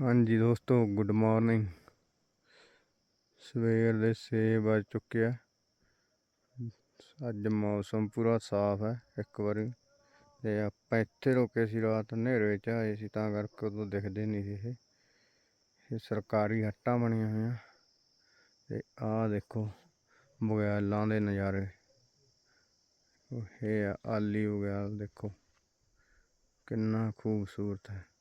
ਹਾਂਜੀ ਦੋਸਤੋ good morning ਸਵੇਰ ਦੇ 6 ਵੱਜ ਚੁੱਕਿਆ ਅੱਜ ਮੌਸਮ ਪੂਰਾ ਸਾਫ਼ ਹੈ ਇੱਕ ਵਾਰੀ। ਤੇ ਆਪਾਂ ਇੱਥੇ ਰੁਕੇ ਸੀ ਰਾਤ, ਹਨੇਰੇ ਚ ਆਏ ਸੀ, ਤਾਂ ਕਰਕੇ ਉਦੋਂ ਦਿਖਦੇ ਨਹੀਂ ਸੀ ਇਹ। ਇਹ ਸਰਕਾਰੀ ਹੱਟਾਂ ਬਣੀਆਂ ਹੋਈਆਂ। ਤੇ ਆਹ ਦੇਖੋ ਬਗੈਲਾਂ ਦੇ ਨਜ਼ਾਰੇ। ਇਹ ਆ, ਆਲੀ ਬਗੈਲ ਦੇਖੋ। ਕਿੰਨਾ ਖੂਬਸੂਰਤ ਹੈ।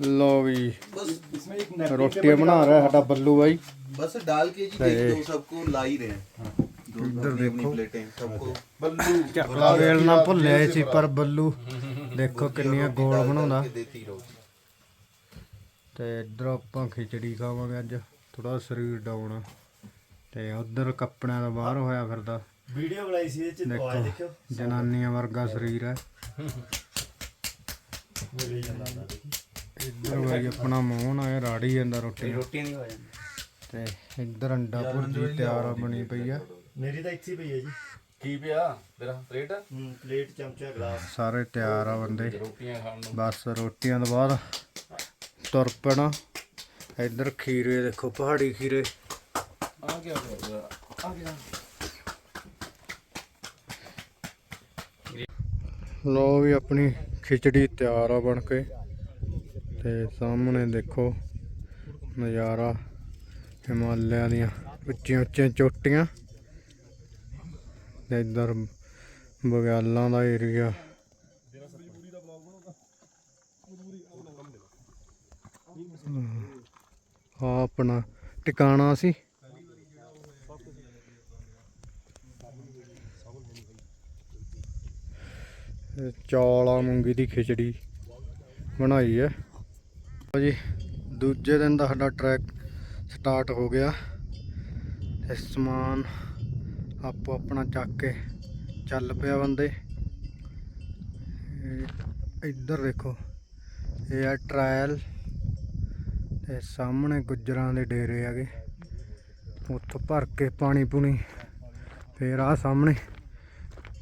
ਲੋ ਵੀ बस इसमें एक napkin ਰੋਟੀ ਬਣਾ ਰਿਹਾ ਸਾਡਾ ਬੱਲੂ ਬਾਈ बस डाल के जी देख दो सबको ला ही रहे हैं दो इधर अपनी अपनी देखो। प्लेटें सबको बल्लू ਚੱਕਲਾ ਵੇਲ ਨਾ ਭੁੱਲਿਆ ਸੀ ਪਰ ਬੱਲੂ ਦੇਖੋ ਕਿੰਨੀਆਂ ਗੋਲ ਬਣਾਉਂਦਾ देती रहो ਤੇ ਇੱਧਰ ਆਪਾਂ ਖਿਚੜੀ ਖਾਵਾਂਗੇ ਅੱਜ ਥੋੜਾ ਸਰੀਰ ਡਾਊਨ ਆ ਤੇ ਉਧਰ ਕੱਪੜਿਆਂ ਦਾ ਬਾਹਰ ਹੋਇਆ ਫਿਰਦਾ ਵੀਡੀਓ ਬਣਾਈ ਸੀ ਇਹ ਚ ਆਇਆ ਦੇਖੋ ਦੇਖਿਓ ਜਨਾਨੀਆਂ ਵਰਗਾ ਸਰੀਰ ਹੈ ਮੇਰੇ ਜਾਂਦਾ ਦਾ ਦੇਖੀ ਇੱਧਰ ਭਾਈ ਆਪਣਾ ਮੋਹਨ ਆਇਆ ਰਾੜੀ ਜਾਂਦਾ ਰੋਟੀ। ਰੋਟੀਆਂ ਨਹੀਂ ਹੋ ਜਾਂਦੀਆਂ ਤੇ ਇੱਧਰ ਅੰਡਾ ਭੁਰਜੀ ਤਿਆਰ ਬਣੀ ਪਈ ਆ। ਮੇਰੀ ਤਾਂ ਇੱਥੇ ਪਈ ਹੈ ਜੀ। ਕੀ ਪਿਆ? ਤੇਰਾ ਪਲੇਟ? ਹੂੰ ਪਲੇਟ ਚਮਚਾ ਗਲਾਸ। ਸਾਰੇ ਤਿਆਰ ਆ ਬੰਦੇ। ਰੋਟੀਆਂ ਖਾਣ ਨੂੰ। ਬਸ ਰੋਟੀਆਂ ਤੋਂ ਬਾਅਦ ਤੁਰ ਇੱਧਰ ਖੀਰੇ ਦੇਖੋ ਪਹਾੜੀ ਖੀਰੇ। ਆ ਗਿਆ ਆ ਗਿਆ। ਲੋ ਵੀ ਆਪਣੀ ਖਿਚੜੀ ਤਿਆਰ ਆ ਬਣ ਕੇ। ਤੇ ਸਾਹਮਣੇ ਦੇਖੋ ਨਜ਼ਾਰਾ ਹਿਮਾਲਿਆ ਦੀਆਂ ਉੱਚੀਆਂ ਉੱਚੀਆਂ ਚੋਟੀਆਂ ਤੇ ਇੱਧਰ ਬਗਾਲਾਂ ਦਾ ਏਰੀਆ ਆ ਆਪਣਾ ਟਿਕਾਣਾ ਸੀ। ਇਹ ਮੂੰਗੀ ਦੀ ਖਿਚੜੀ ਬਣਾਈ ਹੈ। ਲਓ ਜੀ ਦੂਜੇ ਦਿਨ ਦਾ ਸਾਡਾ ਟਰੈਕ ਸਟਾਰਟ ਹੋ ਗਿਆ। ਤੇ ਸਮਾਨ ਆਪੋ ਆਪਣਾ ਚੱਕ ਕੇ ਚੱਲ ਪਿਆ ਬੰਦੇ। ਇੱਧਰ ਦੇਖੋ, ਇਹ ਆ ਟ੍ਰਾਇਲ ਤੇ ਸਾਹਮਣੇ ਗੁੱਜਰਾਂ ਦੇ ਡੇਰੇ ਹੈਗੇ। ਉੱਥੋਂ ਭਰ ਕੇ ਪਾਣੀ ਪੂਣੀ ਫੇਰ ਆ ਸਾਹਮਣੇ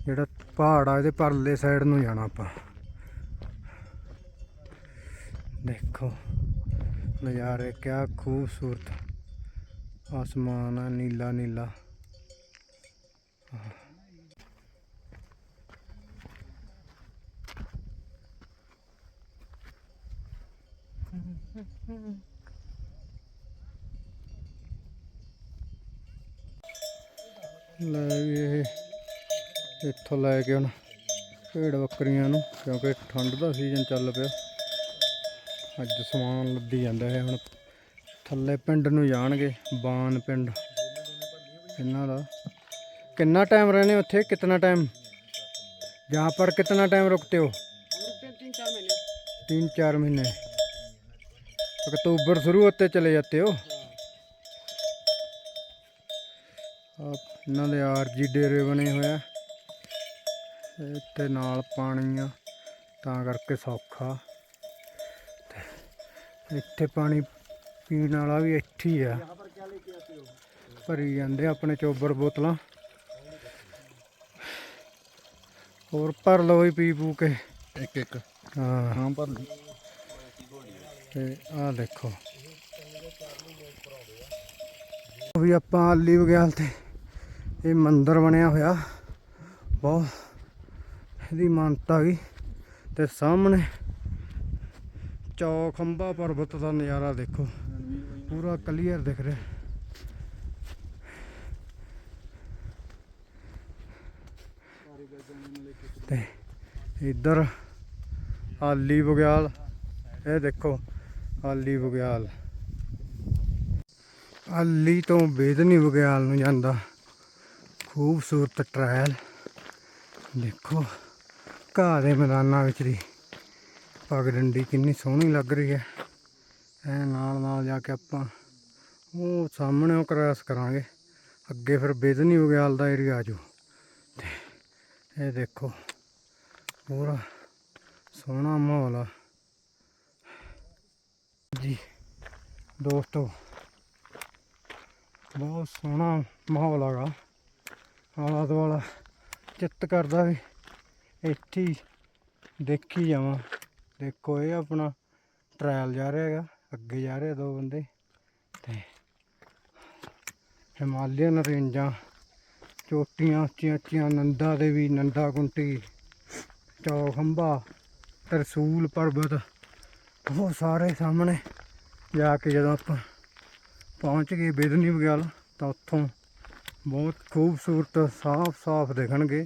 ਜਿਹੜਾ ਪਹਾੜ ਆ, ਇਹਦੇ ਪਰਲੇ ਸਾਈਡ ਨੂੰ ਜਾਣਾ ਆਪਾਂ। ਦੇਖੋ, ਨਜ਼ਾਰੇ ਕਿਆ ਖੂਬਸੂਰਤ। ਆਸਮਾਨ ਆ, ਨੀਲਾ ਨੀਲਾ। ਲੈ ਵੀ ਇਹ, ਇੱਥੋਂ ਲੈ ਕੇ ਹੁਣ ਭੇੜ ਬੱਕਰੀਆਂ ਨੂੰ, ਕਿਉਂਕਿ ਠੰਡ ਦਾ ਸੀਜ਼ਨ ਚੱਲ ਪਿਆ। ਅੱਜ ਸਮਾਨ ਲੱਦੀ ਜਾਂਦਾ ਹੈ ਹੁਣ ਥੱਲੇ ਪਿੰਡ ਨੂੰ ਜਾਣਗੇ ਬਾਨ ਪਿੰਡ ਇਹਨਾਂ ਦਾ ਕਿੰਨਾ ਟਾਈਮ रहने ਉੱਥੇ कितना टाइम यहाँ पर कितना टाइम रुकते हो तीन चार महीने अक्टूबर शुरू होते चले जाते हो ਆਪ ਇਹਨਾਂ ਦੇ ਆਰਜੀ ਡੇਰੇ ਬਣੇ ਹੋਏ ਆ ਇੱਥੇ ਨਾਲ ਪਾਣੀ ਆ ਤਾਂ ਕਰਕੇ ਸੌਖਾ ਤੇ ਇੱਥੇ ਪਾਣੀ ਪੀਣ ਵਾਲਾ ਵੀ ਇੱਥੇ ਹੀ ਆ। ਭਰੀ ਜਾਂਦੇ ਆਪਣੇ ਚੋਬਰ ਬੋਤਲਾਂ। ਹੋਰ ਭਰ ਲਓ ਹੀ ਪੀ ਪੂ ਕੇ। ਇੱਕ ਇੱਕ। ਹਾਂ। ਹਾਂ ਪਰ ਤੇ ਆਹ ਦੇਖੋ। ਉਹ ਵੀ ਆਪਾਂ ਆਲੀ ਬਗਿਆਲ ਤੇ ਇਹ ਮੰਦਿਰ ਬਣਿਆ ਹੋਇਆ। ਬਹੁਤ ਇਹਦੀ ਮਾਨਤਾ ਗਈ ਤੇ ਸਾਹਮਣੇ ਚੌਖੰਬਾ ਪਰਬਤ ਦਾ ਨਜ਼ਾਰਾ ਦੇਖੋ। ਪੂਰਾ ਕਲੀਅਰ ਦਿਖ ਰਿਹਾ। ਤੇ ਇੱਧਰ ਆਲੀ ਬਗਿਆਲ, ਇਹ ਦੇਖੋ, ਆਲੀ ਬਗਿਆਲ। ਆਲੀ ਤੋਂ ਬੇਦਨੀ ਬਗਿਆਲ ਨੂੰ ਜਾਂਦਾ। ਖੂਬਸੂਰਤ ਟ੍ਰਾਇਲ ਦੇਖੋ, ਘਾਹ ਦੇ ਮੈਦਾਨਾਂ ਵਿੱਚ ਦੀ। ਪੱਗ ਡੰਡੀ ਕਿੰਨੀ ਸੋਹਣੀ ਲੱਗ ਰਹੀ ਹੈ। ਐ ਨਾਲ ਨਾਲ ਜਾ ਕੇ ਆਪਾਂ ਉਹ ਸਾਹਮਣੇ ਉਹ ਕ੍ਰਾਸ ਕਰਾਂਗੇ। ਅੱਗੇ ਫਿਰ ਬੇਦਨੀ ਬਗਿਆਲ ਦਾ ਏਰੀਆ ਆਜੂ ਤੇ ਇਹ ਦੇਖੋ, ਪੂਰਾ ਸੋਹਣਾ ਮਾਹੌਲ ਆ। ਜੀ, ਦੋਸਤੋ, ਬਹੁਤ ਸੋਹਣਾ ਮਾਹੌਲ ਹੈਗਾ। ਆਲਾ ਦੁਆਲਾ ਚਿੱਤ ਕਰਦਾ ਵੀ ਇੱਥੇ ਦੇਖੀ ਜਾਵਾਂ। ਦੇਖੋ ਇਹ ਆਪਣਾ ਟ੍ਰਾਇਲ ਜਾ ਰਿਹਾ ਹੈਗਾ ਅੱਗੇ ਜਾ ਰਹੇ ਦੋ ਬੰਦੇ। ਤੇ ਹਿਮਾਲਿਅਨ ਰੇਂਜਾਂ ਚੋਟੀਆਂ ਉੱਚੀਆਂ ਉੱਚੀਆਂ ਨੰਦਾ ਦੇਵੀ ਨੰਦਾ ਕੁੰਟੀ ਚੌਖੰਬਾ ਤਰਸੂਲ ਪਰਬਤ ਉਹ ਸਾਰੇ ਸਾਹਮਣੇ ਜਾ ਕੇ ਜਦੋਂ ਆਪਾਂ ਪਹੁੰਚ ਗਏ ਬੇਦਨੀ ਬਗਿਆਲ ਤਾਂ ਉੱਥੋਂ ਬਹੁਤ ਖੂਬਸੂਰਤ ਸਾਫ਼-ਸਾਫ਼ ਦਿਖਣਗੇ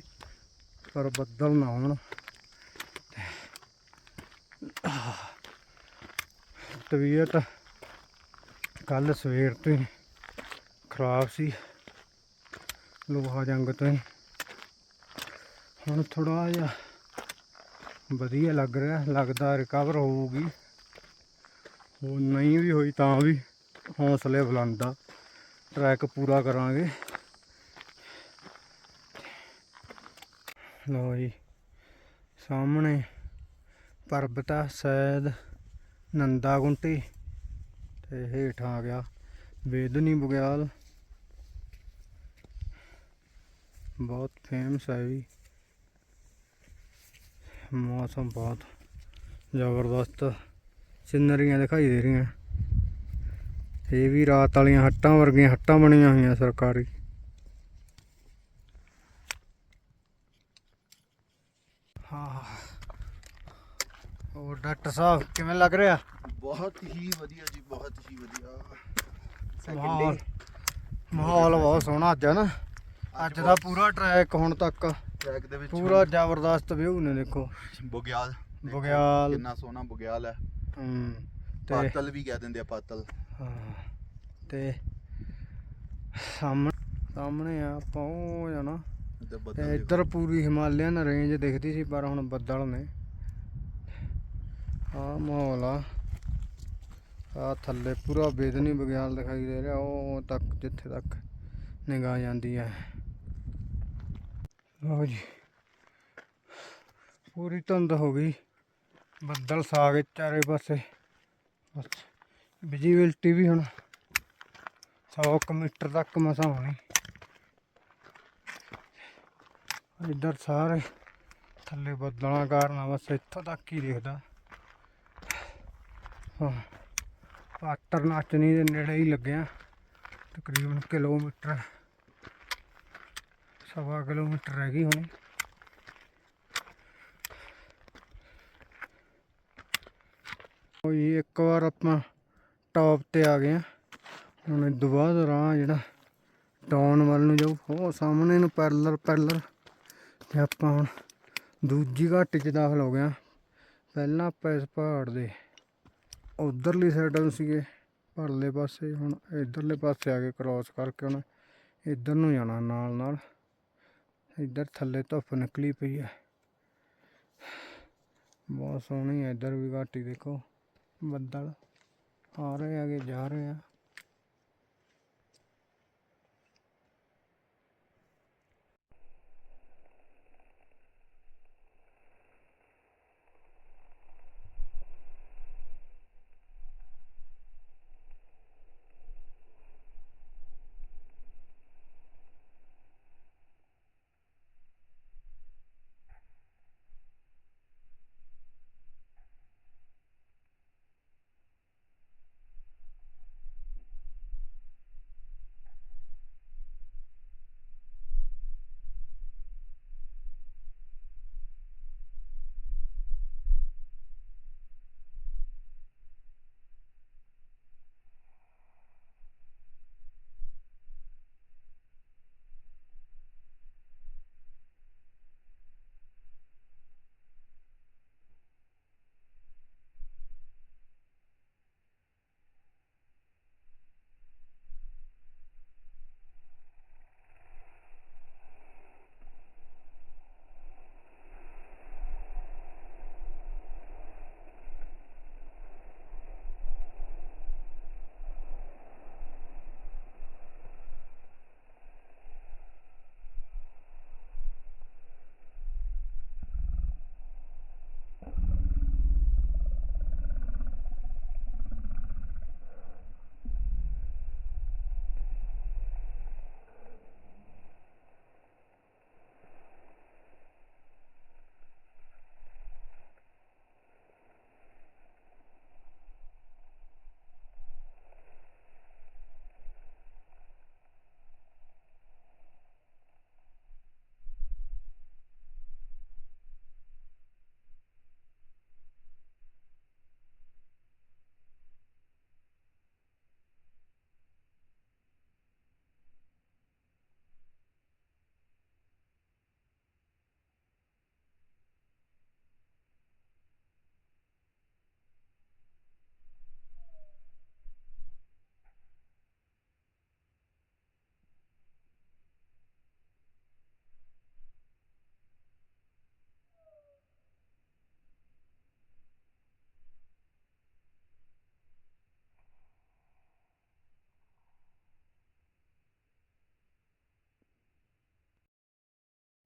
ਪਰ ਬੱਦਲ ਨਾ ਹੋਣ। ਤਬੀਅਤ ਕੱਲ ਸਵੇਰ ਤੋਂ ਹੀ ਖਰਾਬ ਸੀ। ਲੋਹਾ ਜੰਗ ਤੋਂ ਹੀ। ਹੁਣ ਥੋੜਾ ਜਿਹਾ ਵਧੀਆ ਲੱਗ ਰਿਹਾ, ਲੱਗਦਾ ਰਿਕਵਰ ਹੋਊਗੀ। ਉਹ ਨਹੀਂ ਵੀ ਹੋਈ ਤਾਂ ਵੀ ਹੌਸਲੇ ਬੁਲੰਦਾ ਟਰੈਕ ਪੂਰਾ ਕਰਾਂਗੇ। ਲੋ ਜੀ, ਸਾਹਮਣੇ ਪਰਬਤਾ ਸੈਦ ਨੰਦਾ ਗੁੰਟੀ ਤੇ ਹੇਠ ਆ ਗਿਆ ਬੇਦਨੀ ਬੁਗਿਆਲ। ਬਹੁਤ ਫੇਮਸ ਹੈ ਵੀ ਮੌਸਮ ਬਹੁਤ ਜ਼ਬਰਦਸਤ ਸਿਨਰੀਆਂ ਦਿਖਾਈ ਦੇ ਰਹੀਆਂ। ਇਹ ਵੀ ਰਾਤ ਵਾਲੀਆਂ ਹੱਟਾਂ ਵਰਗੀਆਂ ਹੱਟਾਂ ਬਣੀਆਂ ਹੋਈਆਂ ਸਰਕਾਰੀ ਹਾਂ ਉਹ ਡਾਕਟਰ ਸਾਹਿਬ ਕਿਵੇਂ ਲੱਗ ਰਿਹਾ? ਬਹੁਤ ਹੀ ਵਧੀਆ ਜੀ ਬਹੁਤ ਹੀ ਵਧੀਆ। ਮਾਹੌਲ ਮਾਹੌਲ ਬਹੁਤ ਸੋਹਣਾ ਅੱਜ ਹੈ ਨਾ? ਅੱਜ ਦਾ ਪੂਰਾ ਟਰੈਕ ਹੁਣ ਤੱਕ। ਟਰੈਕ ਦੇ ਵਿੱਚ ਪੂਰਾ ਜ਼ਬਰਦਸਤ ਵਿਊ ਨੇ ਦੇਖੋ। ਬੁਗਿਆਲ। ਬੁਗਿਆਲ। ਕਿੰਨਾ ਸੋਹਣਾ ਬੁਗਿਆਲ ਹੈ। ਹੂੰ ਤੇ ਪਾਤਲ ਵੀ ਕਹਿ ਦਿੰਦੇ ਆ ਪਾਤਲ। ਹਾਂ, ਤੇ ਸਾਹਮਣੇ ਸਾਹਮਣੇ ਆ ਉਹ ਜਾਣਾ ਇੱਧਰ ਪੂਰੀ ਹਿਮਾਲਿਅਨ ਰੇਂਜ ਦਿਖਦੀ ਸੀ ਪਰ ਹੁਣ ਬੱਦਲ ਨੇ। ਆ ਮਾਹੌਲ ਆ। ਆ ਥੱਲੇ ਪੂਰਾ ਬੇਦਨੀ ਵਿਗਿਆਨ ਦਿਖਾਈ ਦੇ ਰਿਹਾ ਉਹ ਤੱਕ ਜਿੱਥੇ ਤੱਕ ਨਿਗਾਹ ਜਾਂਦੀ ਹੈ। ਲਓ ਜੀ, ਪੂਰੀ ਧੁੰਦ ਹੋ ਗਈ। ਬੱਦਲ ਛਾ ਗਏ ਚਾਰੇ ਪਾਸੇ। ਬਸ ਵਿਜੀਬਿਲਟੀ ਵੀ ਹੁਣ 100 ਕੁ ਮੀਟਰ ਤੱਕ ਮਸਾਂ ਹੋਣੀ। ਇੱਧਰ ਸਾਰੇ ਥੱਲੇ ਬੱਦਲਾਂ ਕਾਰਨ ਆ ਬਸ ਇੱਥੋਂ ਤੱਕ ਹੀ ਦਿਖਦਾ। ਪਾਤਰ ਪਾਟਰ ਦੇ ਨੇੜੇ ਹੀ ਲੱਗਿਆ ਤਕਰੀਬਨ ਕਿਲੋਮੀਟਰ, ਸਵਾ ਕਿਲੋਮੀਟਰ ਰਹਿ ਗਈ ਹੋਣੀ। ਉਹ ਇੱਕ ਵਾਰ ਆਪਾਂ ਟੌਪ ਤੇ ਆ ਗਏ ਆ। ਹੁਣ ਦੁਬਾਰਾ ਤੋਂ ਰਾਹ ਜਿਹੜਾ ਡਾਊਨ ਵੱਲ ਨੂੰ ਜਾਊ, ਉਹ ਸਾਹਮਣੇ ਨੂੰ ਪੈਰਲਰ ਪੈਰਲਰ ਤੇ ਆਪਾਂ ਹੁਣ ਦੂਜੀ ਘਾਟੀ 'ਚ ਦਾਖਲ ਹੋ ਗਏ ਪਹਿਲਾਂ ਆਪਾਂ ਇਸ ਪਹਾੜ ਦੇ ਉਧਰਲੀ ਸਾਈਡ ਨੂੰ ਸੀਗੇ, ਪਰਲੇ ਪਾਸੇ ਹੁਣ ਇਧਰਲੇ ਪਾਸੇ ਆ ਕੇ ਕ੍ਰਾਸ ਕਰਕੇ ਹੁਣ ਇੱਧਰ ਨੂੰ ਜਾਣਾ ਨਾਲ ਨਾਲ। ਇੱਧਰ ਥੱਲੇ ਧੁੱਪ ਨਿਕਲੀ ਪਈ ਹੈ ਬਹੁਤ ਸੋਹਣੀ ਹੈ ਇੱਧਰ ਵੀ ਘਾਟੀ ਦੇਖੋ। ਬੱਦਲ ਆ ਰਹੇ ਆਗੇ ਜਾ ਰਹੇ ਆ।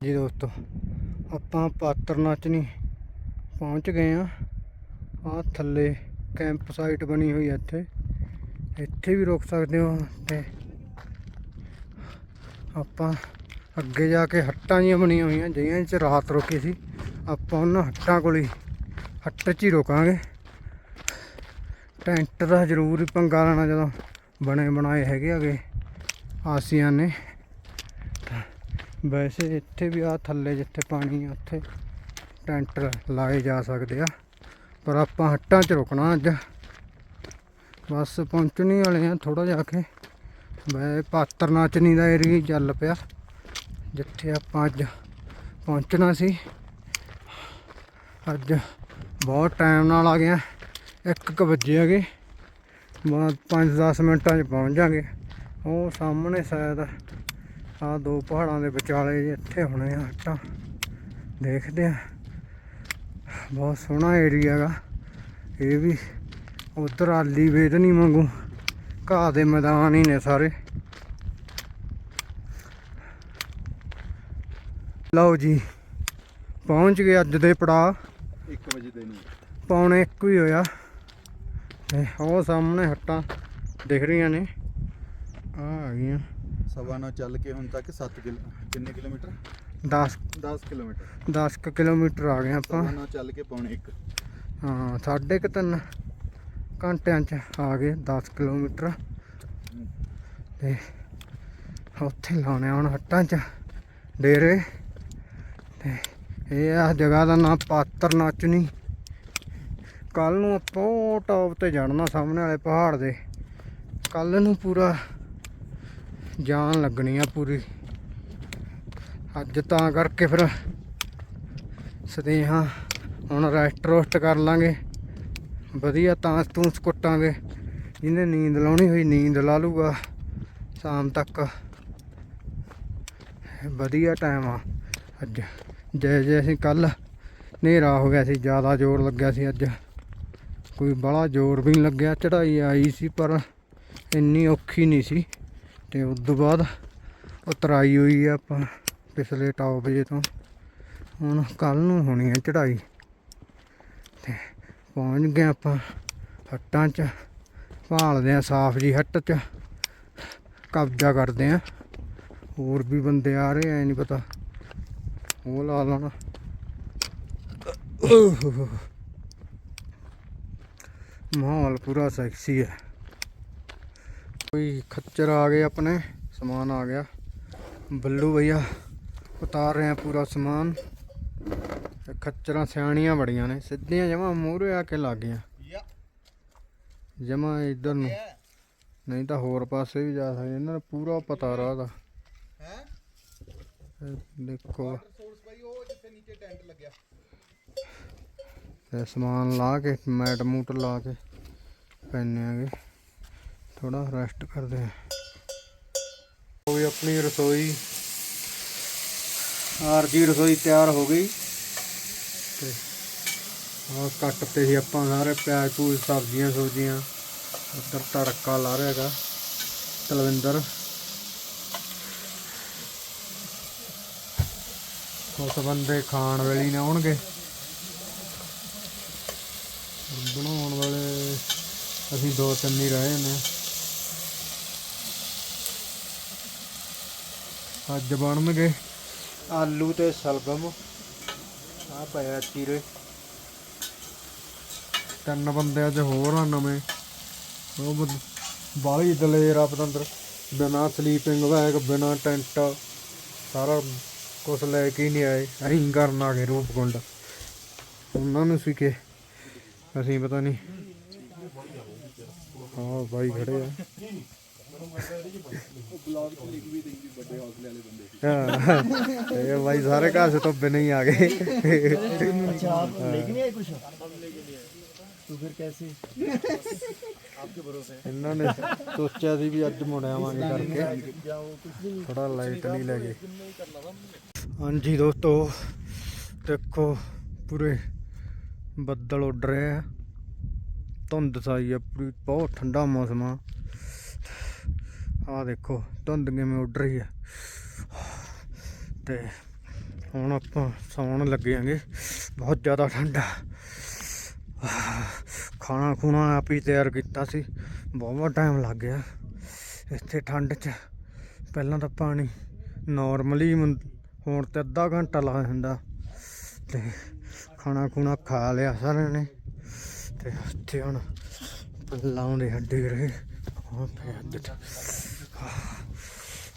ਜੀ ਦੋਸਤੋ, ਆਪਾਂ ਪਾਤਰ ਨਾਚਨੀ ਪਹੁੰਚ ਗਏ ਆ ਆ ਥੱਲੇ ਕੈਂਪ ਸਾਈਟ ਬਣੀ ਹੋਈ ਹੈ ਇੱਥੇ। ਇੱਥੇ ਵੀ ਰੁਕ ਸਕਦੇ ਹੋ ਤੇ ਆਪਾਂ ਅੱਗੇ ਜਾ ਕੇ ਹੱਟਾਂ ਜੀਆਂ ਬਣੀਆਂ ਹੋਈਆਂ, ਜਿਹੀਆਂ 'ਚ ਰਾਤ ਰੁਕੀ ਸੀ। ਆਪਾਂ ਉਹਨਾਂ ਹੱਟਾਂ ਕੋਲ ਹੀ, ਹੱਟ 'ਚ ਹੀ ਰੁਕਾਂਗੇ। ਟੈਂਟ ਦਾ ਜ਼ਰੂਰ ਹੀ ਪੰਗਾ ਲੈਣਾ ਜਦੋਂ ਬਣੇ ਬਣਾਏ ਹੈਗੇ ਆਗੇ ਆਸੀਆਂ ਨੇ। ਵੈਸੇ ਇੱਥੇ ਵੀ ਆ ਥੱਲੇ ਜਿੱਥੇ ਪਾਣੀ ਆ, ਉੱਥੇ ਟੈਂਟ ਲਾਏ ਜਾ ਸਕਦੇ ਆ। ਪਰ ਆਪਾਂ ਹੱਟਾਂ 'ਚ ਰੁਕਣਾ ਅੱਜ। ਬਸ ਪਹੁੰਚਣੀ ਵਾਲੇ ਆ ਥੋੜਾ ਜਾ ਕੇ ਵੈ ਪਾਤਰ ਨਾਚਨੀ ਦਾ ਏਰੀਆ ਚੱਲ ਪਿਆ, ਜਿੱਥੇ ਆਪਾਂ ਅੱਜ ਪਹੁੰਚਣਾ ਸੀ। ਅੱਜ ਬਹੁਤ ਟਾਈਮ ਨਾਲ ਆ ਗਿਆ 1:00 ਵਜੇ ਹੈਗੇ। ਬਾਅਦ 5-10 ਮਿੰਟਾਂ 'ਚ ਪਹੁੰਚ ਜਾਾਂਗੇ। ਉਹ ਸਾਹਮਣੇ ਸ਼ਾਇਦ ਆ ਦੋ ਪਹਾੜਾਂ ਦੇ ਵਿਚਾਲੇ ਇੱਥੇ ਹੋਣੇ ਆ ਹੱਟਾਂ ਦੇਖਦੇ ਆ। ਬਹੁਤ ਸੋਹਣਾ ਏਰੀਆ ਹੈਗਾ। ਇਹ ਵੀ ਉਧਰ ਆਲੀ ਵੇਦਨੀ ਵਾਂਗੂ। ਘਾਹ ਦੇ ਮੈਦਾਨ ਹੀ ਨੇ ਸਾਰੇ। ਲਓ ਜੀ ਪਹੁੰਚ ਗਏ ਅੱਜ ਦੇ ਪੜਾ 1 ਵਜੇ ਦੇ ਨੂੰ। ਪੌਣੇ ਇੱਕ ਹੀ ਹੋਇਆ। ਤੇ ਉਹ ਸਾਹਮਣੇ ਹੱਟਾਂ ਦਿਖ ਰਹੀਆਂ ਨੇ। ਆ ਆ ਗਈਆਂ। ਸਵਾ ਨਾਲ ਚੱਲ ਕੇ ਹੁਣ ਤੱਕ 7 ਕਿਲੋ ਕਿੰਨੇ ਕਿਲੋਮੀਟਰ? 10 10 ਕਿਲੋਮੀਟਰ। 10 ਕੁ ਕਿਲੋਮੀਟਰ ਆ ਗਏ ਆਪਾਂ। ਸਵਾ ਨਾਲ ਚੱਲ ਕੇ ਪੌਣੇ 1 ਹਾਂ ਸਾਢੇ ਕੁ ਤਿੰਨ ਘੰਟਿਆਂ ਚ ਆ ਗਏ 10 ਕਿਲੋਮੀਟਰ। ਤੇ ਉੱਥੇ ਲਾਉਣੇ ਹੁਣ ਹੱਟਾਂ ਚ ਡੇਰੇ। ਤੇ ਇਹ ਆ ਜਗ੍ਹਾ ਦਾ ਨਾਮ ਪਾਤਰ ਨਾਚਨੀ। ਕੱਲ ਨੂੰ ਆਪਾਂ ਟੌਪ ਤੇ ਜਾਣਾ ਸਾਹਮਣੇ ਵਾਲੇ ਪਹਾੜ ਦੇ। ਕੱਲ ਨੂੰ ਪੂਰਾ ਜਾਨ ਲੱਗਣੀ ਆ ਪੂਰੀ। ਅੱਜ ਤਾਂ ਕਰਕੇ ਫਿਰ ਸਦੇਹਾ ਹੁਣ ਰੈਸਟ ਰੋਸਟ ਕਰ ਲਾਂਗੇ। ਵਧੀਆ ਤਾਂ ਤੂੰ ਕੁੱਟਾਂਗੇ ਜਿਹਨੇ ਨੀਂਦ ਲਾਉਣੀ ਹੋਈ, ਨੀਂਦ ਲਾ ਲੂਗਾ ਸ਼ਾਮ ਤੱਕ। ਵਧੀਆ ਟਾਈਮ ਆ ਅੱਜ। ਜੈ ਜੈ ਅਸੀਂ ਕੱਲ ਹਨੇਰਾ ਹੋ ਗਿਆ ਸੀ, ਜ਼ਿਆਦਾ ਜ਼ੋਰ ਲੱਗਿਆ ਸੀ ਅੱਜ। ਕੋਈ ਬੜਾ ਜ਼ੋਰ ਵੀ ਨਹੀਂ ਲੱਗਿਆ ਚੜਾਈ ਆਈ ਸੀ ਪਰ ਇੰਨੀ ਔਖੀ ਨਹੀਂ ਸੀ। ਤੇ ਉਸ ਤੋਂ ਬਾਅਦ ਉਤਰਾਈ ਹੋਈ ਆ ਆਪਾਂ ਪਿਛਲੇ ਟਾਪ ਜੇ ਤੋਂ। ਹੁਣ ਕੱਲ ਨੂੰ ਹੋਣੀ ਹੈ ਚੜਾਈ ਤੇ ਪਹੁੰਚ ਗਏ ਆਪਾਂ ਹੱਟਾਂ 'ਚ। ਭਾਲਦੇ ਆ ਸਾਫ਼ ਜੀ ਹੱਟ 'ਚ। ਕਬਜ਼ਾ ਕਰਦੇ ਆ। ਹੋਰ ਵੀ ਬੰਦੇ ਆ ਰਹੇ ਐ ਨਹੀਂ ਪਤਾ। ਉਹ ਲਾ ਲੈਣਾ। ਮਾਹੌਲ ਪੂਰਾ ਸੈਕਸੀ ਹੈ ਕੋਈ ਖੱਚਰ ਆ ਗਏ ਆਪਣੇ ਸਮਾਨ ਆ ਗਿਆ। ਬੱਲੂ ਭਈਆ ਉਤਾਰ ਰਹੇ ਆ ਪੂਰਾ ਸਮਾਨ। ਖੱਚਰਾਂ ਸਿਆਣੀਆਂ ਬੜੀਆਂ ਨੇ ਸਿੱਧੀਆਂ ਜਮਾ ਮੂਹਰੇ ਆ ਕੇ ਲੱਗ ਗਈਆਂ। ਜਮਾ ਇੱਧਰ ਨੂੰ। ਨਹੀਂ ਤਾਂ ਹੋਰ ਪਾਸੇ ਵੀ ਜਾ ਸਕਦੇ ਇਹਨਾਂ ਨੂੰ ਪੂਰਾ ਪਤਾ ਰਾਹ ਦਾ। ਹੈ? ਦੇਖੋ। ਤੇ ਸਮਾਨ ਲਾ ਕੇ ਮੈਟ ਮੂਟ ਲਾ ਕੇ ਪੈਨੇ ਆਗੇ ਥੋੜਾ ਰੈਸਟ ਕਰਦੇ ਆ ਕੋਈ ਆਪਣੀ ਰਸੋਈ। ਆਰਜੀ ਰਸੋਈ ਤਿਆਰ ਹੋ ਗਈ। ਤੇ ਆਹ ਕੱਟ ਤੇ ਸੀ ਆਪਾਂ ਸਾਰੇ ਪਿਆਜ਼, ਪੂਜ, ਸਬਜ਼ੀਆਂ ਸੁਬਜ਼ੀਆਂ ਉੱਧਰ ਤੜਕਾ ਲਾ ਰਿਹਾ ਹੈਗਾ, ਤਲਵਿੰਦਰ। ਕੁਛ ਬੰਦੇ ਖਾਣ ਵੇਲੇ ਹੀ ਨੇ ਆਉਣਗੇ ਬਣਾਉਣ ਵਾਲੇ ਅਸੀਂ ਦੋ ਤਿੰਨ ਹੀ ਰਹੇ ਨੇ। ਅੱਜ ਬਣਨਗੇ ਆਲੂ ਤੇ ਸਲਗਮ। ਆ ਪਿਆ ਚੀਰੇ। ਤਿੰਨ ਬੰਦੇ ਅੱਜ ਹੋਰ ਆ ਨਵੇਂ। ਉਹ ਬਾਲੀ ਦਲੇਰ ਆ ਪਤੰਦਰ ਬਿਨਾ ਸਲੀਪਿੰਗ ਬੈਗ ਬਿਨਾ ਟੈਂਟ। ਸਾਰਾ ਕੁਛ ਲੈ ਕੇ ਨਹੀਂ ਆਏ। ਅਸੀਂ ਕਰਨ ਆ ਗਏ ਰੂਪਕੁੰਡ। ਉਹਨਾਂ ਨੂੰ ਸੀ ਕਿ ਅਸੀਂ ਪਤਾ ਨਹੀਂ। ਹਾਂ ਬਾਈ ਖੜੇ ਆ। ਹਾਂ, ਇਹ ਬਾਈ ਸਾਰੇ ਘਰ ਸੇ ਤੋਂ ਬਿਨਾਂ ਹੀ ਆ ਗਏ अच्छा आप लेके नहीं आए कुछ तो फिर कैसे आपके भरोसे ਇਹਨਾਂ ਨੇ ਸੋਚਿਆ ਸੀ ਵੀ ਅੱਜ ਮੁੜ ਆਵਾਂਗੇ ਕਰਕੇ जाओ कुछ भी नहीं ਥੋੜਾ ਲਾਈਟ ਨਹੀਂ ਲੱਗੇ ਹਾਂਜੀ ਦੋਸਤੋ ਦੇਖੋ ਪੂਰੇ ਬੱਦਲ ਉੱਡ ਰਹੇ ਆ ਧੁੰਦ ਸਾਈ ਆ ਪੂਰੀ ਬਹੁਤ ਠੰਡਾ ਮੌਸਮ ਆ ਆ ਦੇਖੋ, ਧੁੰਦ ਕਿਵੇਂ ਉੱਡ ਰਹੀ ਆ। ਤੇ ਹੁਣ ਆਪਾਂ ਸੌਣ ਲੱਗੇਾਂਗੇ ਬਹੁਤ ਜ਼ਿਆਦਾ ਠੰਡਾ ਖਾਣਾ ਖੂਣਾ ਆਪ ਹੀ ਤਿਆਰ ਕੀਤਾ ਸੀ। ਬਹੁਤ ਟਾਈਮ ਲੱਗ ਗਿਆ ਇੱਥੇ ਠੰਡ 'ਚ। ਪਹਿਲਾਂ ਤਾਂ ਪਾਣੀ ਨਾਰਮਲੀ ਹੁਣ ਤੇ ਅੱਧਾ ਘੰਟਾ ਲਾ ਜਾਂਦਾ ਤੇ ਖਾਣਾ ਖੂਣਾ ਖਾ ਲਿਆ ਸਾਰਿਆਂ ਨੇ। ਤੇ ਇੱਥੇ ਹੁਣ ਲਾਉਂਦੇ ਹੱਡੀ ਰਹੇ ਹਾਂ ਪਏ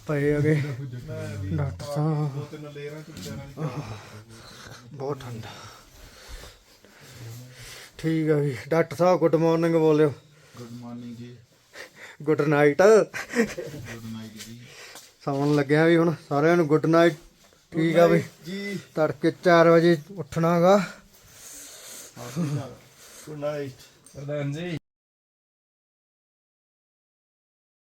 ਪਏ ਅਗੇ ਡਾਕਟਰ ਸਾਹਿਬ। ਬਹੁਤ ਠੰਡਾ। ਠੀਕ ਆ ਜੀ। ਡਾਕਟਰ ਸਾਹਿਬ ਗੁੱਡ ਮਾਰਨਿੰਗ ਬੋਲਿਓ। ਗੁੱਡ ਮਾਰਨਿੰਗ ਜੀ। Good night. ਗੁੱਡ ਨਾਈਟ ਜੀ। ਸੌਣ ਲੱਗਿਆ ਵੀ ਹੁਣ। ਸਾਰਿਆਂ ਨੂੰ ਗੁੱਡ ਨਾਈਟ। ਠੀਕ ਆ ਵੀ। ਜੀ। ਤੜਕੇ 4 ਵਜੇ ਉੱਠਣਾਗਾ ਗੁੱਡ ਨਾਈਟ। ਪ੍ਰਧਾਨ ਜੀ।